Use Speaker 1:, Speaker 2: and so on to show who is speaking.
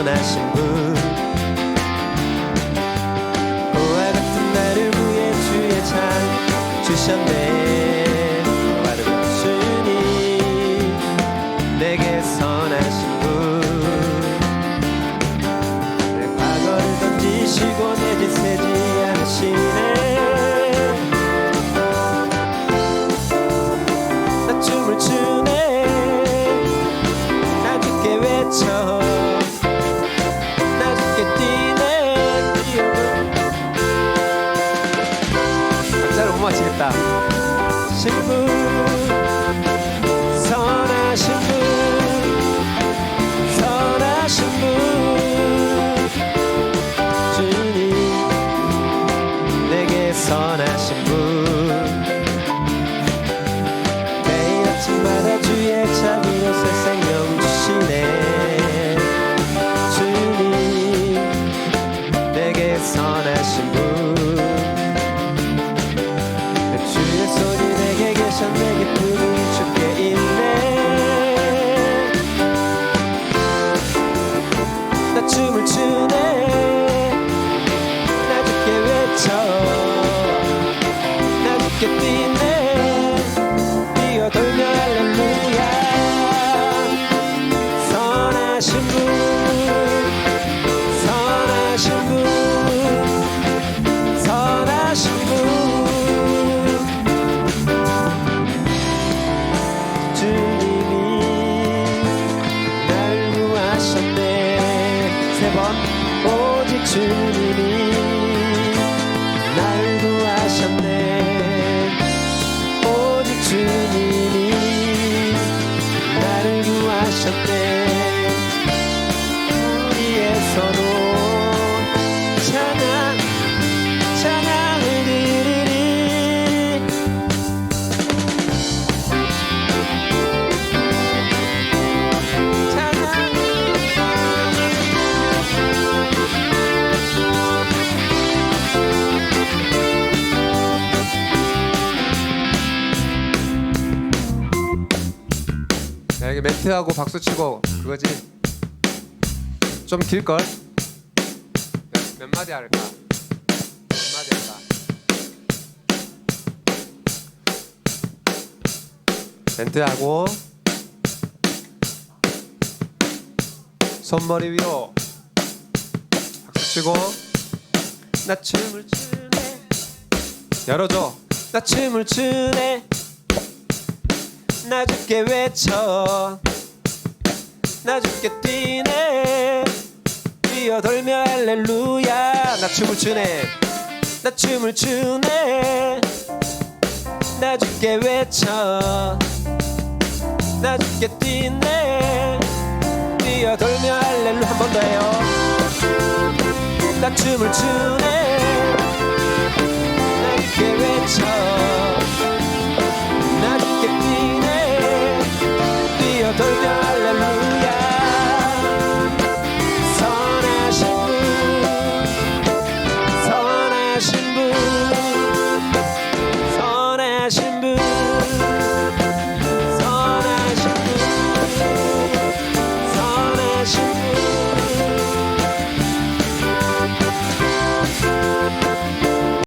Speaker 1: 선하신 분. 고와 같은 나를 위해 주의 참 주셨네. 바로 주님 내게 선하신 분. 내 과거를 던지시고 맞히겠다 신분 선하신 분 선하신 분 주님 내게 선하신 분. 매일 아침마다 주의 자비로 새 생명 주시네. 주님 내게 선하신 분 외쳐. 나 죽게 뛰네. 뛰어돌며 할렐루야. 선하신 분 선하신 분 선하신 분. 주님이 날 구하셨네. 세 번. 오직 주 나를 구하셨네 우리의 서로
Speaker 2: 야, 이게 멘트하고 박수 치고 그거지. 좀 길걸? 몇, 몇 마디 할까? 몇 마디 할까? 멘트하고 손머리 위로 박수 치고
Speaker 1: 나 춤을 추네 열어줘 나 춤을 추네 나 죽게 외쳐. 나 죽게 뛰네. 뛰어돌며 할렐루야. 나 춤을 추네. 나 춤을 추네. 나 죽게 외쳐. 나 죽게 뛰네. 뛰어돌며 할렐루야. 한번 더 해요. 나 춤을 추네